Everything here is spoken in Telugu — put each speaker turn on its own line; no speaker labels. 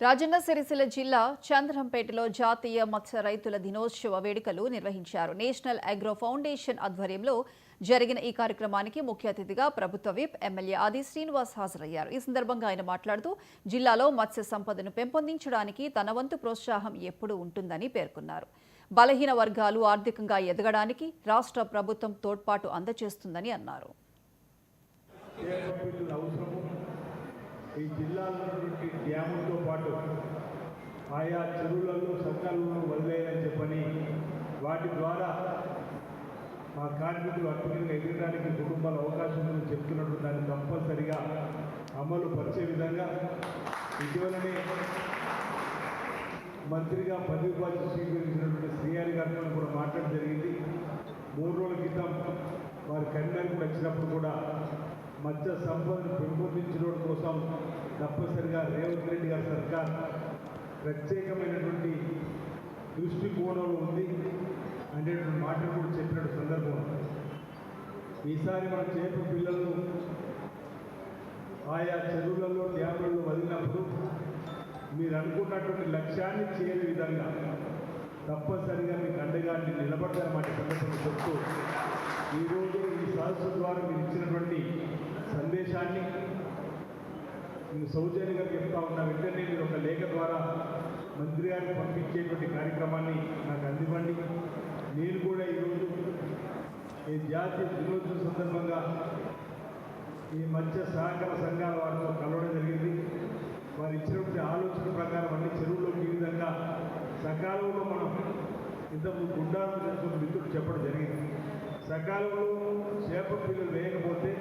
రాజన్న సిరిసిల్ల జిల్లా చంద్రంపేటలో జాతీయ మత్స్య రైతుల దినోత్సవ వేడుకలు నిర్వహించారు. నేషనల్ అగ్రో ఫౌండేషన్ ఆధ్వర్యంలో జరిగిన ఈ కార్యక్రమానికి ముఖ్య అతిథిగా ప్రభుత్వ విప్ ఎమ్మెల్యే ఆది శ్రీనివాస్ హాజరయ్యారు. ఈ సందర్భంగా ఆయన మాట్లాడుతూ జిల్లాలో మత్స్య సంపదను పెంపొందించడానికి తన వంతు ప్రోత్సాహం ఎప్పుడూ ఉంటుందని పేర్కొన్నారు. బలహీన వర్గాలు ఆర్థికంగా ఎదగడానికి రాష్ట్ర ప్రభుత్వం తోడ్పాటు అందజేస్తుందని అన్నారు.
ఈ జిల్లాలో ఉన్నటువంటి డ్యాములతో పాటు ఆయా చెరువులలో సకాలంలో వదిలేయని చెప్పని వాటి ద్వారా మా కార్మికులు అద్భుతంగా ఎదగడానికి కుటుంబాల అవకాశం ఉందని చెప్తున్నట్టు దాన్ని కంపల్సరిగా అమలు పరిచే విధంగా ఇటీవలనే మంత్రిగా పదవి బాధ్యత స్వీకరించినటువంటి శ్రీహరి గారితో కూడా మాట్లాడడం జరిగింది. మూడు రోజుల క్రితం వారి కరీంనగర్ వచ్చినప్పుడు కూడా మత్స్య సంపదను పెంపొందించడం కోసం తప్పనిసరిగా రేవంత్ రెడ్డి గారి సర్కార్ ప్రత్యేకమైనటువంటి దృష్టికోణంలో ఉంది అనేటువంటి మాటలు కూడా చెప్పినట్టు సందర్భం. ఈసారి మన చేప పిల్లలను ఆయా చెరువులలో డ్యాములలో వదిలినప్పుడు మీరు అనుకున్నటువంటి లక్ష్యాన్ని చేయని విధంగా తప్పనిసరిగా మీకు అండగా నేను నిలబడ్డానమాట సందర్భంగా చెప్తూ ఈరోజు ఈ సదస్సు ద్వారా మీరు ఇచ్చినటువంటి సందేశాన్ని నేను సౌజన్యంగా చెప్తా ఉన్నా వెంటనే మీరు ఒక లేఖ ద్వారా మంత్రి గారికి పంపించేటువంటి కార్యక్రమాన్ని నాకు అందివ్వండి. నేను కూడా ఈరోజు ఈ జాతీయ దినోత్సవం సందర్భంగా ఈ మధ్య సహకార సంఘాల వారితో కలవడం జరిగింది. వారు ఇచ్చినటువంటి ఆలోచన ప్రకారం అన్ని చెరువుల్లోకి ఈ విధంగా సకాలంలో మనం ఇంతకుముందు గుండాలను తెలుసుకున్న చెప్పడం జరిగింది. సకాలంలో చేప పిల్లలు వేయకపోతే